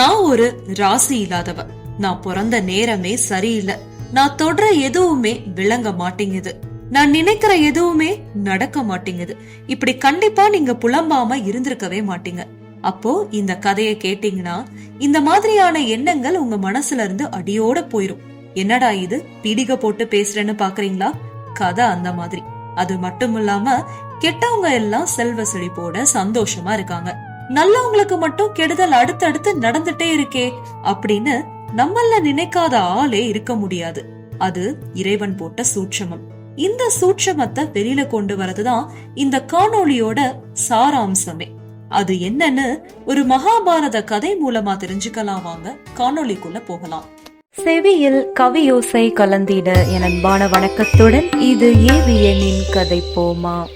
நான் ஒரு ராசி இல்லாதவ. நான் பிறந்த நேரமே சரியில்லை. நான் தொடற எதுவுமே விளங்க மாட்டேங்குது. நான் நினைக்கிற எதுவுமே நடக்க மாட்டேங்குது. இப்படி கண்டிப்பா நீங்க புலம்பாம இருந்திருக்கவே மாட்டீங்க. அப்போ இந்த கதையை கேட்டீங்கன்னா இந்த மாதிரியான எண்ணங்கள் உங்க மனசுல இருந்து அடியோட போயிரும். என்னடா இது? பீடிகை போட்டு பேசுறேன்னு பாக்குறீங்களா? கதை அந்த மாதிரி. அது மட்டும் இல்லாம கெட்டவங்க எல்லாம் செல்வ செழிப்போட சந்தோஷமா இருக்காங்க. நல்லவங்களுக்கு மட்டும் கெடுதல் அடுத்தடுத்து நடந்துட்டே இருக்கே அப்படின்னு நம்மள நினைக்காத ஆளே இருக்க முடியாது. அது இறைவன் போட்ட சூட்சமம். இந்த சூட்சமத்தை வெளியில கொண்டு வரதுதான் இந்த காணொளியோட சாராம்சமே. அது என்னன்னு ஒரு மகாபாரத கதை மூலமா தெரிஞ்சுக்கலாம் வாங்க. காணொளிக்குள்ள போகலாம். செவியில் கவியோசை கலந்திட என் அன்பான வணக்கத்துடன் இது ஏவிஎனின் கதை போமா.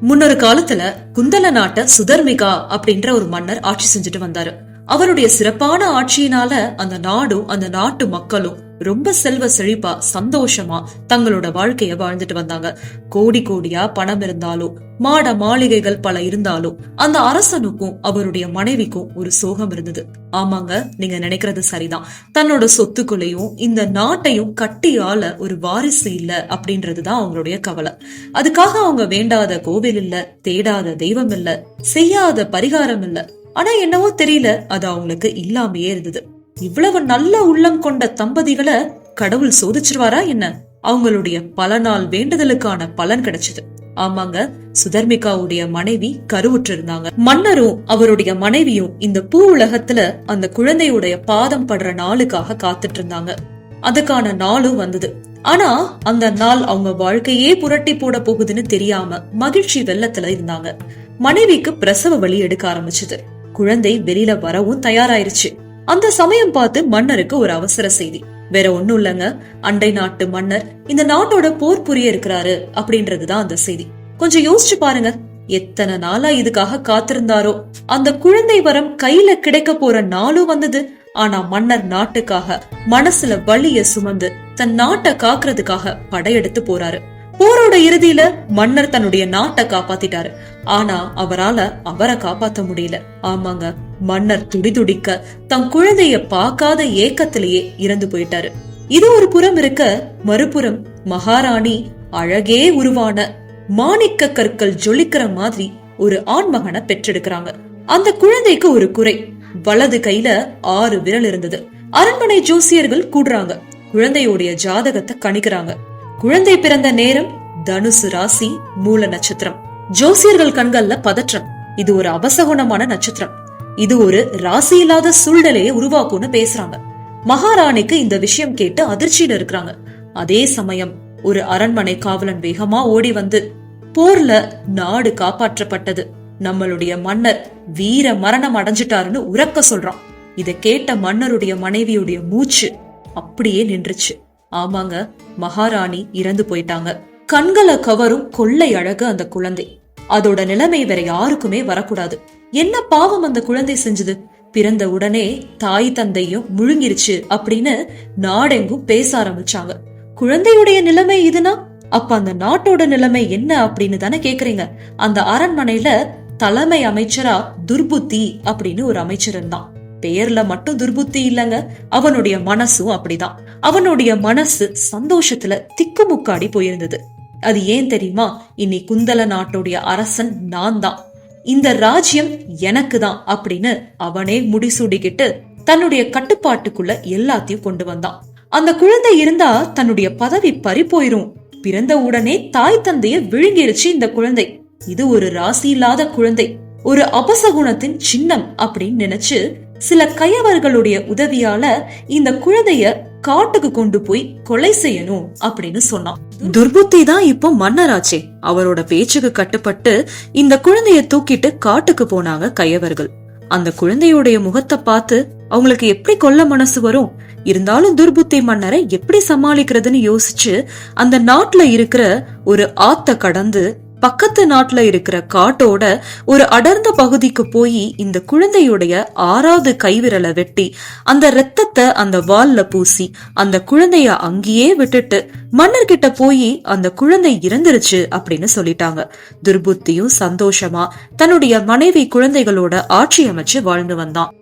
முன்னொரு காலத்துல குந்தல நாட்ட சுதர்மிகா அப்படின்ற ஒரு மன்னர் ஆட்சி செஞ்சுட்டு வந்தாரு. அவருடைய சிறப்பான ஆட்சியினால அந்த நாடும் அந்த நாட்டு மக்களும் ரொம்ப செல்வ செழிப்பா சந்தோஷமா தங்களோட வாழ்க்கைய வாழ்ந்துட்டு வந்தாங்க. கோடி கோடியா பணம் இருந்தாலும் மாட மாளிகைகள் பல இருந்தாலும் அந்த அரசனுக்கும் அவருடைய மனைவிக்கும் ஒரு சோகம் இருந்தது. ஆமாங்க நீங்க நினைக்கிறது சரிதான். தன்னோட சொத்துக்களையும் இந்த நாட்டையும் கட்டியால ஒரு வாரிசு இல்ல அப்படின்றதுதான் அவங்களுடைய கவலை. அதுக்காக அவங்க வேண்டாத கோவில் இல்ல தேடாத தெய்வம் இல்ல செய்யாத பரிகாரம் இல்ல. ஆனா என்னவோ தெரியல அது அவங்களுக்கு இல்லாமையே இருந்தது. இவ்வளவு நல்ல உள்ளம் கொண்ட தம்பதிகளை கடவுள் சோதிச்சிருவாரா என்ன? அவங்களுடைய பல நாள் வேண்டுதலுக்கான பலன் கிடைச்சது. ஆமாங்க சுதர்மிகாவுடைய மனைவி கருவுற்று இருந்தாங்க மன்னரும் அவருடைய மனைவியும் இந்த பூ உலகத்துல அந்த குழந்தையுடைய பாதம் படுற நாளுக்காக காத்துட்டு இருந்தாங்க அதுக்கான நாளும் வந்தது. ஆனா அந்த நாள் அவங்க வாழ்க்கையே புரட்டி போட போகுதுன்னு தெரியாம மகிழ்ச்சி வெள்ளத்துல இருந்தாங்க. மனைவிக்கு பிரசவ வழி எடுக்க ஆரம்பிச்சது. குழந்தை வெளியில வரவும் தயாராயிருச்சு. அந்த சமயம் பார்த்து மன்னருக்கு ஒரு அவசர செய்தி. வேற ஒண்ணும் இல்லங்க. அண்டை நாட்டு மன்னர் இந்த நாட்டோட போர் புரிய இருக்கிறாரு அப்படின்றதுதான் அந்த செய்தி. கொஞ்சம் யோசிச்சு பாருங்க. எத்தனை நாளா இதுக்காக காத்திருந்தாரோ. அந்த குழந்தை வரம் கையில கிடைக்க போற நாளும் வந்தது. ஆனா மன்னர் நாட்டுக்காக மனசுல வலிய சுமந்து தன் நாட்டை காக்குறதுக்காக படையெடுத்து போறாரு. போரோட இறுதியில மன்னர் தன்னுடைய நாட்டை காப்பாத்திட்டாரு. ஆனா அவரால அவரை காப்பாத்த முடியல. ஆமாங்க. மன்னர் துடிதுடிக்க தன் குழந்தைய பார்க்காத ஏக்கத்திலேயே இறந்து போயிட்டாரு. இது ஒரு புறம் இருக்க மறுபுறம் மகாராணி அழகே உருவான மாணிக்க கற்கள் ஜொலிக்கிற மாதிரி ஒரு ஆண்மகனை பெற்றெடுக்கிறாங்க. அந்த குழந்தைக்கு ஒரு குறை. வலது கையில ஆறு விரல் இருந்தது. அரண்மனை ஜோசியர்கள் கூடுறாங்க. குழந்தையுடைய ஜாதகத்தை கணிக்கிறாங்க. குழந்தை பிறந்த நேரம் தனுசு ராசி மூல நட்சத்திரம். ஜோசியர்கள் கண்கள்ல பதற்றம். இது ஒரு அபசகுணமான நட்சத்திரம். இது ஒரு ராசி இல்லாத சூழ்நிலையை உருவாக்கும்னு பேசுறாங்க. மகாராணிக்கு இந்த விஷயம் கேட்டு அதிர்ச்சியில இருக்கிறாங்க. அதே சமயம் ஒரு அரண்மனை காவலன் வேகமா ஓடி வந்து போர்ல நாடு காப்பாற்றப்பட்டது. நம்மளுடைய மன்னர் வீர மரணம் அடைஞ்சிட்டாருன்னு உறக்க சொல்றான். இத கேட்ட மன்னருடைய மனைவியுடைய மூச்சு அப்படியே நின்றுச்சு. ஆமாங்க மகாராணி இறந்து போயிட்டாங்க. கண்களை கவரும் கொள்ளை அழகு அந்த குழந்தை. அதோட நிலைமை வேற யாருக்குமே வரக்கூடாது. என்ன பாவம் அந்த குழந்தை செஞ்சது? பிறந்த உடனே தாய் தந்தையும் முழுங்கிருச்சு அப்படின்னு நாடெங்கும் பேச ஆரம்பிச்சாங்க. குழந்தையுடைய நிலைமை இதுனா? அப்ப அந்த நாட்டோட நிலைமை என்ன அப்படின்னு தானே கேக்குறீங்க. அந்த அரண்மனையில தலைமை அமைச்சரா துர்புத்தி அப்படின்னு ஒரு அமைச்சர் இருந்தான். பெயர்ல மட்டும் துர்புத்தி இல்லங்க. அவனுடைய மனசும் அப்படிதான். அவனுடைய மனசு சந்தோஷத்துல திக்குமுக்காடி போயிருந்தது. அது ஏன் தெரியுமா? இனி குந்தல நாட்டுடைய அரசன் நான் தான் இந்த ராஜ்யம் எனக்கு தான் அப்படின்னு அவனே முடிசூடிக்கிட்டு தன்னுடைய கட்டுப்பாட்டுக்குள்ள எல்லாத்தையும் கொண்டு வந்தான். அந்த குழந்தை இருந்தா தன்னுடைய பதவி பறி போயிரும். பிறந்த உடனே தாய் தந்தைய விழுங்கிருச்சு இந்த குழந்தை. இது ஒரு ராசி இல்லாத குழந்தை. ஒரு அபசகுணத்தின் சின்னம் அப்படின்னு நினைச்சு சில கயவர்களுடைய உதவியால இந்த குழந்தைய காட்டுக்கு கொண்டு போய் கொலை செய்யணும் அப்படின்னு சொன்னான். துர்புத்தி தான் இப்போ மன்னராச்சே. அவரோட பேச்சுக்கு கட்டுப்பட்டு இந்த குழந்தைய தூக்கிட்டு காட்டுக்கு போனாங்க கையவர்கள். அந்த குழந்தையுடைய முகத்தை பார்த்து அவங்களுக்கு எப்படி கொல்ல மனசு வரும்? இருந்தாலும் துர்புத்தி மன்னரை எப்படி சமாளிக்கிறதுன்னு யோசிச்சு அந்த நாட்டுல இருக்கிற ஒரு ஆத்த கடந்து பக்கத்து நாட்டுல இருக்கிற காட்டோட ஒரு அடர்ந்த பகுதிக்கு போய் இந்த குழந்தையுடைய ஆறாவது கைவிரலை வெட்டி அந்த ரத்தத்தை அந்த வால்ல பூசி அந்த குழந்தைய அங்கேயே விட்டுட்டு மன்னர்கிட்ட போய் அந்த குழந்தை இறந்துருச்சு அப்படின்னு சொல்லிட்டாங்க. துர்புத்தியும் சந்தோஷமா தன்னுடைய மனைவி குழந்தைகளோட ஆட்சி அமைச்சு வாழ்ந்து வந்தான்.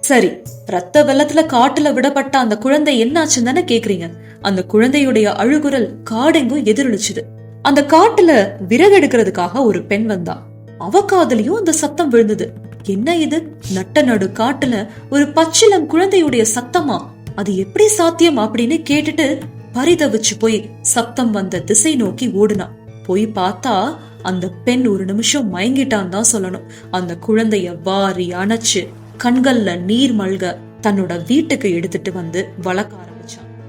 சரி ரத்த வெள்ளத்துல காட்டுல விடப்பட்ட அந்த குழந்தை என்னாச்சுன்னு தானே கேக்குறீங்க? அந்த குழந்தையுடைய அழுகுரல் காடெங்கும் எதிரொலிச்சுது. அந்த காட்டுல விறகு எடுக்கிறதுக்காக ஒரு பெண் வந்தா. அவ காதுலயும் அந்த சத்தம் விழுந்தது. என்ன இது? நட்ட நடு காட்டுல ஒரு பச்சிலம் குழந்தையுடைய சத்தமா? அது எப்படி சாத்தியம் அப்படின்னு கேட்டுட்டு பரிதவிச்சு போய் சத்தம் வந்த திசை நோக்கி ஓடுனா. போய் பார்த்தா அந்த பெண் ஒரு நிமிஷம் மயங்கிட்டான் தான் சொல்லணும். அந்த குழந்தைய வாரி அணைச்சு கண்கள்ல நீர் மல்க தன்னோட வீட்டுக்கு எடுத்துட்டு வந்து வளர்க்க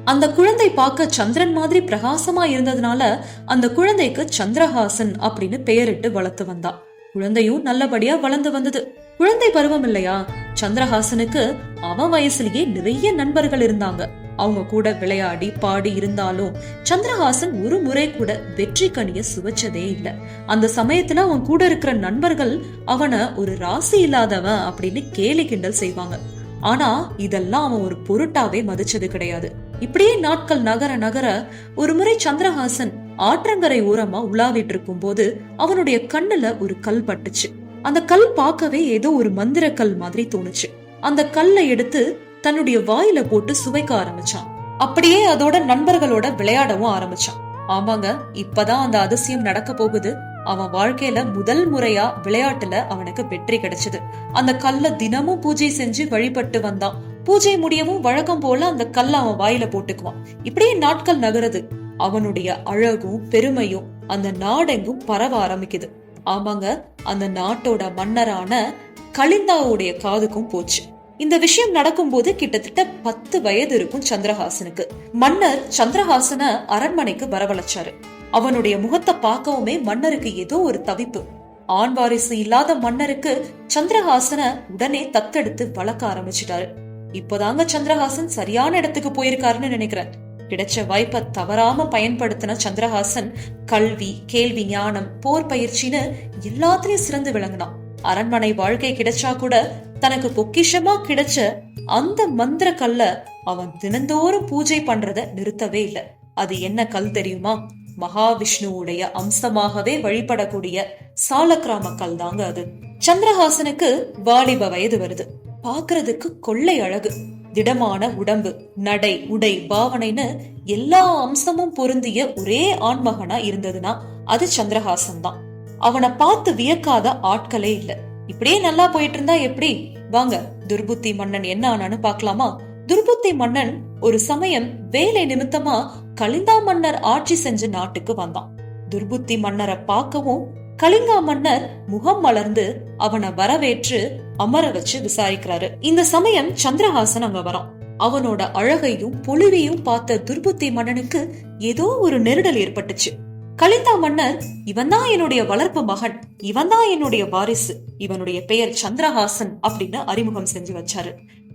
அந்த குழந்தை பார்க்க சந்திரன் மாதிரி பிரகாசமா இருந்ததுனால அந்த குழந்தைக்கு சந்திரஹாசன் அப்படின்னு பெயரிட்டு வளர்த்து வந்தா. குழந்தையும் நல்லபடியா வளர்ந்து வந்தது. குழந்தை பருவம் இல்லையா? சந்திரஹாசனுக்கு அவன் வயசுலயே நிறைய நண்பர்கள் இருந்தாங்க. அவங்க கூட விளையாடி பாடி இருந்தாலும் சந்திரஹாசன் ஒரு முறை கூட வெற்றி கனிய சுவைச்சதே இல்ல. அந்த சமயத்துல அவன் கூட இருக்கிற நண்பர்கள் அவனை ஒரு ராசி இல்லாதவன் அப்படின்னு கேலி கிண்டல் செய்வாங்க. ஆனா இதெல்லாம் அவன் ஒரு பொருட்டாவே மதிச்சது கிடையாது. இப்படியே நாட்கள் நகர நகர ஒரு முறை சந்திரஹாசன் ஆற்றங்கரை ஓரமா உலாவிட்டு இருக்கும் போது அவனுடைய கண்ணுல ஒரு கல் பட்டுச்சு. அந்த கல் பார்க்கவே ஏதோ ஒரு மந்திர கல் மாதிரி தோணுச்சு. அந்த கல்லை எடுத்து தன்னுடைய வாயில போட்டு சுவைக்க ஆரம்பிச்சான். அப்படியே அதோட நண்பர்களோட விளையாடவும் ஆரம்பிச்சான். ஆமாங்க இப்பதான் அந்த அதிசயம் நடக்க போகுது. அவன் வாழ்க்கையில முதல் முறையா விளையாட்டுல அவனுக்கு வெற்றி கிடைச்சது. அந்த கல்ல தினமும் பூஜை செஞ்சு வழிபட்டு வந்தான். பூஜை முடியவும் வழக்கம் போல அந்த கல்ல அவன் வாயில போட்டுக்குவான். இப்படியே நாட்கள் நகருது. அவனுடைய அழகும் பெருமையும் அந்த நாடெங்கும் பரவ ஆரம்பிக்குது. ஆமாங்க அந்த நாட்டோட மன்னரான கலிந்தாவுடைய காதுக்கும் போச்சு. இந்த விஷயம் நடக்கும்போது கிட்டத்தட்ட பத்து வயது இருக்கும் சந்திரஹாசனுக்கு. மன்னர் சந்திரஹாசன அரண்மனைக்கு வரவழைச்சாரு. அவனுடைய முகத்தை பார்க்கவுமே மன்னருக்கு ஏதோ ஒரு தவிப்பு. ஆண் வாரிசு இல்லாத மன்னருக்கு சந்திரஹாசன உடனே தத்தெடுத்து வளர்க்க ஆரம்பிச்சிட்டாரு. இப்போதாங்க சந்திரஹாசன் சரியான இடத்துக்கு போயிருக்காருன்னு நினைக்கிறேன். கிடைச்ச வாய்ப்பை தவறாம பயன்படுத்தின சந்திரஹாசன் கல்வி கேள்வி ஞானம் போர் பயிற்சின்னு எல்லாத்துலயும் சிறந்து விளங்கினான். அரண்மனை வாழ்க்கை கிடைச்சா கூட தனக்கு பொக்கிஷமா கிடைச்ச அந்த மந்திர கல்ல அவன் தினந்தோறும் பூஜை பண்றத நிறுத்தவே இல்ல. அது என்ன கல் தெரியுமா? மகாவிஷ்ணுவுடைய அம்சமாகவே வழிபடக்கூடிய சாலக்கிராம கல் தாங்க அது. சந்திரஹாசனுக்கு வாலிப வயது வருது. பாக்குறதுக்கு கொள்ளை அழகு திடமான உடம்பு நடை உடை பாவனைன்னு எல்லா அம்சமும் பொருந்திய ஒரே ஆண்மகனா இருந்ததுன்னா அது சந்திரஹாசன் தான் அவனை பார்த்து வியக்காத ஆட்களே இல்ல. இப்படியே நல்லா போயிட்டு இருந்தா எப்படி? வாங்க துர்புத்தி மன்னன் என்ன ஆனான்னு பாக்கலாமா துர்புத்தி மன்னன் ஒரு சமயம் வேலை நிமித்தமா கலிந்தா மன்னர் ஆட்சி செஞ்ச நாட்டுக்கு வந்தான். துர்புத்தி மன்னரை பார்க்கவும் கலிங்கா மன்னர் முகம் மலர்ந்து அவனை வரவேற்று அமர வச்சு விசாரிக்கிறாரு. இந்த சமயம் சந்திரஹாசன் அங்க வரான். அவனோட அழகையும் பொலிவையும் பார்த்த துர்புத்தி மன்னனுக்கு ஏதோ ஒரு நெருடல் ஏற்பட்டுச்சு. கலிந்தா மன்னர் இவன் தான் என்னுடைய வளர்ப்பு மகன். இவன் தான் என்னுடைய வாரிசு. இவனுடைய பெயர் சந்திரஹாசன் அப்படின்னு அறிமுகம் செஞ்சு வச்சாரு.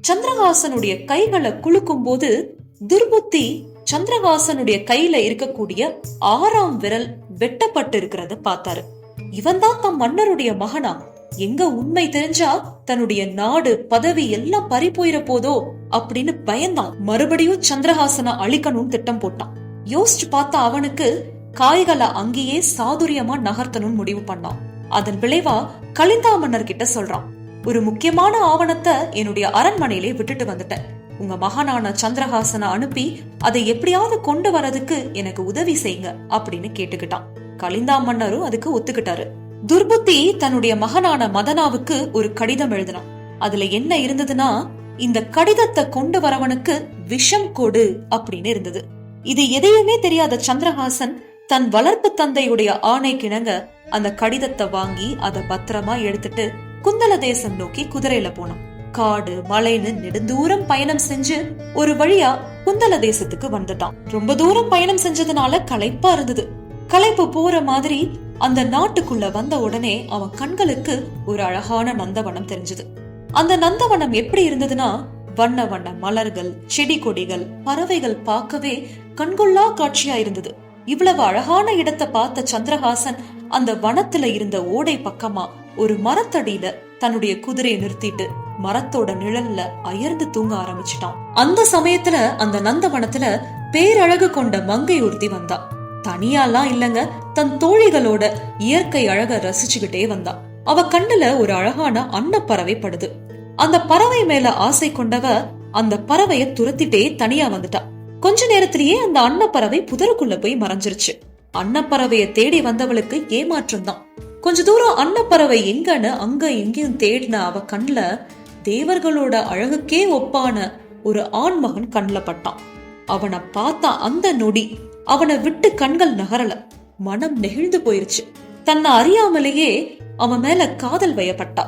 சந்திரஹாசனுடைய கைகளை குலுக்கும் போது துர்புத்தி சந்திரஹாசனுடைய கையில இருக்கக்கூடிய ஆறாம் விரல் வெட்டப்பட்டு இருக்கிறத பார்த்தாரு. இவன் தான் தம் மன்னருடைய மகனா? எங்க உண்மை தெரிஞ்சா தன்னுடைய நாடு பதவி எல்லாம் பறி போயிட போதோ அப்படின்னு பயந்தான். மறுபடியும் சந்திரஹாசனை அழிக்கணும்னு திட்டம் போட்டான். யோசிச்சு பார்த்தா அவனுக்கு காய்களை அங்கேயே சாதுரியமா நகர்த்தணும்னு முடிவு பண்ணான். அதன் விளைவா கலிந்தா மன்னர் கிட்ட சொல்றான் ஒரு முக்கியமான ஆவணத்தை என்னுடைய அரண்மனையிலே விட்டுட்டு வந்துட்டேன். உங்க மகனான சந்திரஹாசனை அனுப்பி அதை எப்படியாவது கொண்டு வரதுக்கு எனக்கு உதவி செய்யுங்க அப்படின்னு கேட்டுக்கிட்டான். கலிந்தா மன்னரும் அதுக்கு ஒத்துக்கிட்டாரு. துர்புத்தி தன்னுடைய மகனான மதனாவுக்கு ஒரு கடிதம் எழுதினான். அதுல என்ன இருந்ததுன்னா இந்த கடிதத்தை கொண்டு வரவனுக்கு விஷம் கொடு அப்படின்னு இருந்தது. இது எதையுமே தெரியாத சந்திரஹாசன் தன் வளர்ப்பு தந்தையுடைய ஆணை கிணங்க அந்த கடிதத்தை வாங்கி அதை பத்திரமா எடுத்துட்டு குந்தல தேசம் நோக்கி குதிரையில போனான். காடு மலைன்னு நெடுந்தூரம் பயணம் செஞ்சு ஒரு வழியா குந்தல தேசத்துக்கு வந்துட்டான். ரொம்ப தூரம் பயணம் செஞ்சதுனால களைப்பா இருந்தது. களைப்பு போற மாதிரி அந்த நாட்டுக்குள்ள வந்த உடனே அவன் கண்களுக்கு ஒரு அழகான நந்தவனம் தெரிஞ்சது. அந்த நந்தவனம் எப்படி இருந்ததுன்னா வண்ண வண்ண மலர்கள் செடி கொடிகள் பறவைகள் பார்க்கவே கண்கொள்ளா காட்சியா இருந்தது. இவ்வளவு அழகான இடத்தை பார்த்த சந்திரஹாசன் அந்த வனத்துல இருந்த ஓடை பக்கமா ஒரு மரத்தடியில தன்னுடைய குதிரையை நிறுத்திட்டு மரத்தோட நிழல்ல அயர்ந்து தூங்க ஆரம்பிச்சிட்டான். அந்த சமயத்துல அந்த நந்தவனத்துல பேரழகு கொண்ட மங்கை ஒருத்தி வந்தா. தனியாலாம் இல்லங்க. தன் தோழிகளோட இயற்கை அழக ரசிச்சுக்கிட்டே வந்தா. அவ கண்ணுல ஒரு அழகான அன்னப்பறவை படுது. அந்த பறவை மேல ஆசை கொண்டவ அந்த பறவைய துரத்திட்டே தனியா வந்துட்டா. கொஞ்ச நேரத்திலேயே அந்த அன்னப்பறவை புதருக்குள்ள போய் மறைஞ்சிருச்சு. அன்னப்பறவைய தேடி வந்தவளுக்கு ஏமாற்றம் தான். கொஞ்ச தூரம் அன்னப்பறவை எங்கன்னு அங்க எங்கேயும் தேடின அவ கண்ல தேவர்களோட அழகுக்கே ஒப்பான ஒரு ஆண்மகன் கண்ல பட்டான். அவனை பார்த்தா அந்த நொடி அவனை விட்டு கண்கள் நகரல. மனம் நெகிழ்ந்து போயிருச்சு. தன்னை அறியாமலேயே அவன் மேல காதல் வயப்பட்டா.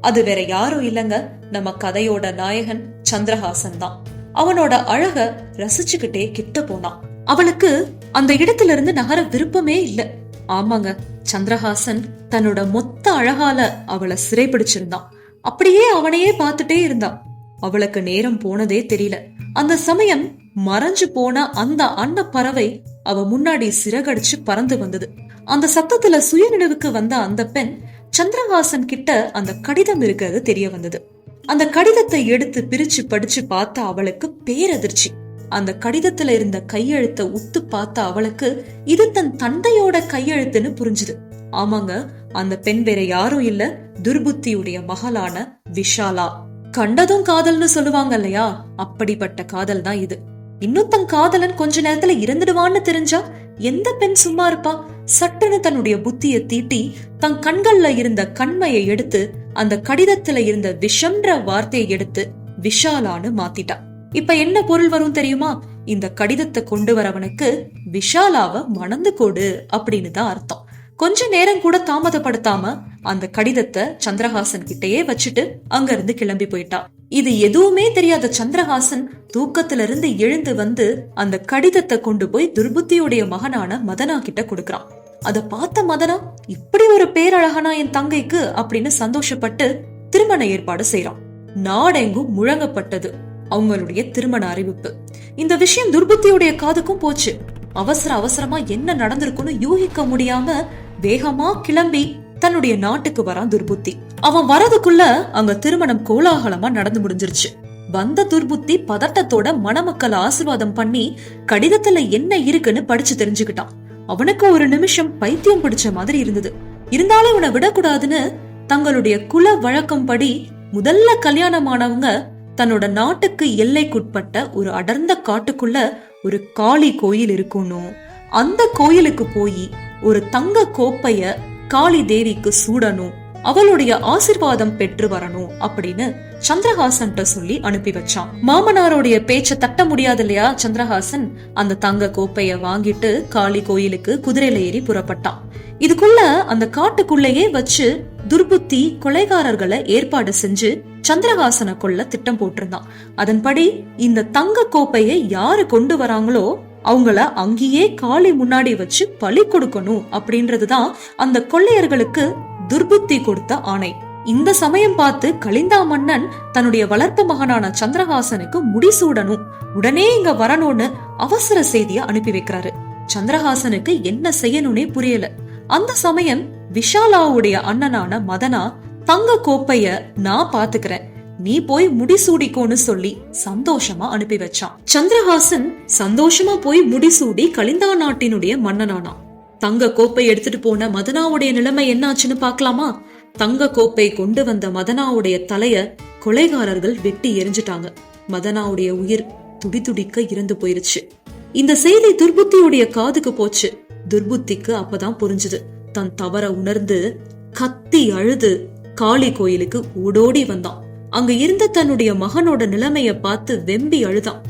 அது வேற யாரும் இல்லங்க. நம்ம கதையோட நாயகன் சந்திரஹாசன் தான். அவனோட அழக ரசிச்சுக்கிட்டே கிட்ட போனான் அவளுக்கு அந்த இடத்துல இருந்து நகர விருப்பமே இல்ல. ஆமாங்க. சந்திரஹாசன் தன்னோட மொத்த அழகால அவளை சிறைபிடிச்சிருந்தான். அப்படியே அவனையே பார்த்துட்டே இருந்தான். அவளுக்கு நேரம் போனதே தெரியல. அந்த சமயம் மறைஞ்சு போன அந்த அன்ன பறவை அவ முன்னாடி சிறகடிச்சு பறந்து வந்தது. அந்த சத்தத்துல சுயநினைவுக்கு வந்த அந்த பெண் சந்திரஹாசன் கிட்ட அந்த கடிதம் இருக்கிறது தெரிய வந்தது. அந்த கடிதத்தை எடுத்து பிரிச்சு படிச்சு பார்த்த அவளுக்கு பேரதிர்ச்சி. அந்த கடிதத்துல இருந்த கையெழுத்த உத்து பார்த்த அவளுக்கு இது தன் தந்தையோட கையெழுத்துன்னு புரிஞ்சுது. ஆமாங்க அந்த பெண் வேற யாரும் இல்ல துர்புத்தியுடைய மகளான விஷாலா. கண்டதும் காதல்னு சொல்லுவாங்க இல்லையா? அப்படிப்பட்ட காதல் தான் இது. இன்னும் தன் காதலன் கொஞ்ச நேரத்துல இறந்துடுவான்னு தெரிஞ்சா எந்த பெண் சும்மா இருப்பா? சட்டுன்னு தன்னுடைய புத்திய தீட்டி தன் கண்கள்ல இருந்த கண்மையை எடுத்து அந்த கடிதத்துல இருந்த விஷம்ன்ற வார்த்தையை எடுத்து விஷாலான்னு மாத்திட்டா. இப்ப என்ன பொருள் வரும் தெரியுமா? இந்த கடிதத்தை கொண்டு வரவனுக்கு விஷாலாவ மணந்து கொடு அப்படின்னு தான் அர்த்தம். கொஞ்ச நேரம் கூட தாமதப்படுத்தாம அந்த கடிதத்தை சந்திரஹாசன் கிட்டயே வச்சுட்டு அங்க இருந்து கிளம்பி போயிட்டா. இது எதுவுமே தெரியாத சந்திரஹாசன் தூக்கத்துல இருந்து எழுந்து வந்து அந்த கடிதத்தை கொண்டு போய் துர்புத்தியுடைய மகனான மதனா கிட்ட கொடுக்கறான். அத பார்த்த மதனா இப்படி ஒரு பேரழகனா என் தங்கைக்கு? அப்படின்னு சந்தோஷப்பட்டு திருமண ஏற்பாடு செய்யறான் நாடெங்கும் முழங்கப்பட்டது அவங்களுடைய திருமண அறிவிப்பு. இந்த விஷயம் துர்புத்தியுடைய காதுக்கும் போச்சு. அவசர அவசரமா என்ன நடந்திருக்குன்னு யூகிக்க முடியாம வேகமா கிளம்பி தன்னுடைய நாட்டுக்கு வரான் துர்புத்தி. அவன் வரதுக்குள்ள அங்க திருமணம் கோலாகலமா நடந்து முடிஞ்சிருச்சு. வந்த துர்புத்தி பதட்டத்தோட மணமக்கள் ஆசிர்வாதம் பண்ணி கடிதத்துல என்ன இருக்குன்னு படிச்சு தெரிஞ்சுக்கிட்டான். அவனுக்கு ஒரு நிமிஷம் பைத்தியம் பிடிச்ச மாதிரி இருந்தது. இருந்தாலும் இவனை விடக்கூடாதுன்னு தங்களுடைய குல வழக்கம் படி முதல்ல கல்யாணமானவங்க தன்னோட நாட்டுக்கு எல்லைக்குட்பட்ட ஒரு அடர்ந்த காட்டுக்குள்ள ஒரு காளி கோயில் இருக்கணும் அந்த கோயிலுக்கு போய் ஒரு தங்க கோப்பைய காளி தேவிக்கு சூடணும் அவளுடைய ஆசிர்வாதம் பெற்று வரணும் அப்படின்னு சந்திரஹாசன் சொல்லி அனுப்பி வச்சான். மாமனாருடைய பேச்ச தட்ட முடியாது இல்லையா சந்திரஹாசன்? அந்த தங்க கோப்பைய வாங்கிட்டு காளி கோயிலுக்கு குதிரையில ஏறி புறப்பட்டான். இதுக்குள்ள அந்த காட்டுக்குள்ளேயே வச்சு துர்புத்தி கொலைகாரர்களை ஏற்பாடு செஞ்சு சந்திரஹாசனை கொள்ள திட்டம் போட்டிருந்தான். அதன்படி இந்த தங்க கோப்பையை யாரு கொண்டு வராங்களோ அவங்கள அங்கேயே காலை முன்னாடி வச்சு பலி கொடுக்கணும் அப்படின்றதுதான் அந்த கொள்ளையர்களுக்கு துர்புத்தி கொடுத்த ஆணை. இந்த சமயம் பார்த்து கலிந்தா மன்னன் தன்னுடைய வளர்ப்பு மகனான சந்திரஹாசனுக்கு முடிசூடணும் உடனே இங்க வரணும்னு அவசர செய்திய அனுப்பி வைக்கிறாரு. சந்திரஹாசனுக்கு என்ன செய்யணும்னே புரியல. அந்த சமயம் விஷாலாவுடைய அண்ணனான மதனா தங்க கோப்பைய நான் பாத்துக்கிறேன். நீ போய் முடிசூடிக்கோன்னு சொல்லி சந்தோஷமா அனுப்பி வச்சான். சந்திரஹாசன் சந்தோஷமா போய் முடிசூடி கலிந்தா நாட்டினுடைய மன்னனானான். தங்க கோப்பை எடுத்துட்டு போன மதனாவுடைய நிலைமை என்னாச்சுன்னு பாக்கலாமா தங்க கோப்பை கொண்டு வந்த மதனாவுடைய தலைய கொலைகாரர்கள் வெட்டி எரிஞ்சிட்டாங்க. மதனாவுடைய உயிர் துடி துடிக்க இறந்து போயிருச்சு. இந்த செய்தி துர்புத்தியுடைய காதுக்கு போச்சு. துர்புத்திக்கு அப்பதான் புரிஞ்சுது. தன் தவற உணர்ந்து கத்தி அழுது காளி கோயிலுக்கு ஓடோடி வந்தான். அங்க இருந்த தன்னுடைய மகனோட நிலைமைய பார்த்து வெம்பி அழுதான்.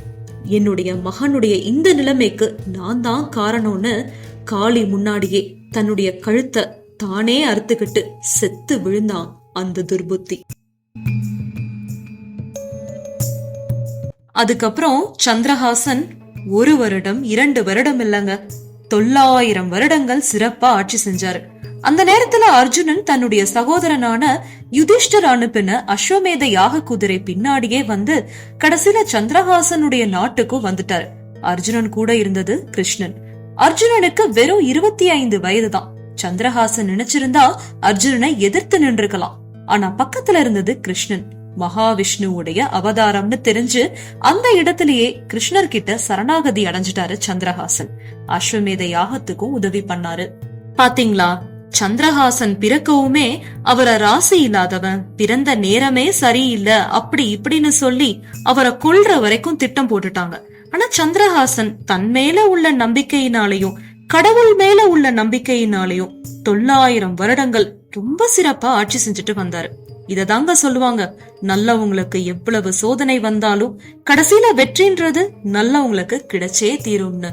என்னுடைய மகனுடைய இந்த நிலைமைக்கு நான் தான் காரணம்னு காளி முன்னாடியே தன்னுடைய கழுத்தை தானே அறுத்துக்கிட்டு செத்து விழுந்தான் அந்த துர்புத்தி. அதுக்கப்புறம் சந்திரஹாசன் ஒரு வருடம் இரண்டு வருடம் இல்லங்க தொள்ளாயிரம் வருடங்கள் சிறப்பா ஆட்சி செஞ்சாரு. அந்த நேரத்துல அர்ஜுனன் தன்னுடைய சகோதரனான யுதிஷ்டர் அனுப்பின அஸ்வமேத யாக குதிரை பின்னாடியே வந்து கடைசியில சந்திரஹாசனுடைய நாட்டுக்கும் வந்துட்டாரு. அர்ஜுனன் கூட இருந்தது கிருஷ்ணன். அர்ஜுனனுக்கு வெறும் இருபத்தி ஐந்து வயதுதான் சந்திரஹாசன் நினைச்சிருந்தா அர்ஜுனனை எதிர்த்து நின்றுக்கலாம் ஆனா பக்கத்துல இருந்தது கிருஷ்ணன். மகாவிஷ்ணுவுடைய அவதாரம்னு தெரிஞ்சு அந்த இடத்திலேயே கிருஷ்ணர் கிட்ட சரணாகதி அடைஞ்சிட்டாரு சந்திரஹாசன். அஸ்வமேத யாகத்துக்கும் உதவி பண்ணாரு. பாத்தீங்களா? சந்திரஹாசன் பிறக்கவுமே அவரை ராசி இல்லாதவன். பிறந்த நேரமே சரியில்லை அப்படி இப்படின்னு சொல்லி அவரை கொல்ற வரைக்கும் திட்டம் போட்டுட்டாங்க. ஆனா சந்திரஹாசன் தன் மேல உள்ள நம்பிக்கையினாலையும் கடவுள் மேல உள்ள நம்பிக்கையினாலையும் தொள்ளாயிரம் வருடங்கள் ரொம்ப சிறப்பா ஆட்சி செஞ்சுட்டு வந்தாரு. இததாங்க சொல்லுவாங்க நல்லவங்களுக்கு எவ்வளவு சோதனை வந்தாலும் கடைசியில வெற்றின்றது நல்லவங்களுக்கு கிடைச்சே தீரும்னு.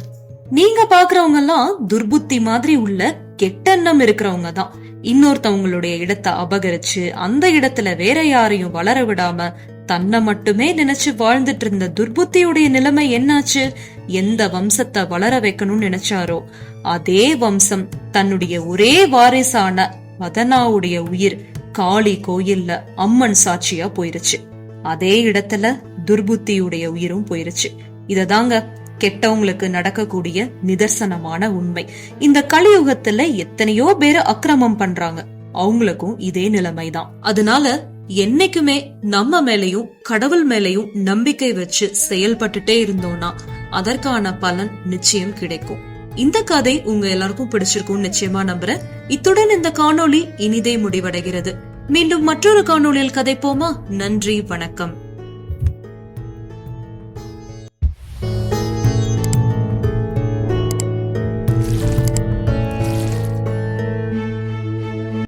நீங்க பாக்குறவங்க எல்லாம் துர்புத்தி மாதிரி உள்ள கெட்டெண்ணம் இருக்கிறவங்க தான் இன்னொருத்தவங்களுடைய இடத்தை அபகரிச்சு அந்த இடத்துல வேற யாரையும் வளர விடாம தன்னை மட்டுமே நினைச்சு வாழ்ந்துட்டு இருந்த துர்புத்தியுடைய நிலைமை என்னாச்சு? எந்த வம்சத்தை வளர வைக்கணும்னு நினைச்சாரோ அதே வம்சம் தன்னுடைய ஒரே வாரிசான மதனாவுடைய உயிர் காளி கோயில்ல அம்மன் சாட்சியா போயிருச்சு. அதே இடத்துல துர்புத்தியுடைய உயிரும் போயிருச்சு. இததாங்க கெட்டவங்களுக்கு நடக்கக்கூடிய நிதர்சனமான உண்மை. இந்த கலியுகத்துல எத்தனையோ பேரு அக்கிரமம் பண்றாங்க. அவங்களுக்கும் இதே நிலைமைதான். அதனால என்னைக்குமே நம்ம மேலையும் கடவுள் மேலையும் நம்பிக்கை வச்சு செயல்பட்டுட்டே இருந்தோம்னா அதற்கான பலன் நிச்சயம் கிடைக்கும். இந்த கதை உங்க எல்லாருக்கும் பிடிச்சிருக்கும் நிச்சயமா நம்புறேன். இத்துடன் இந்த காணொளி இனிதே முடிவடைகிறது. மீண்டும் மற்றொரு காணொளியில் கதைப்போமா? நன்றி வணக்கம்.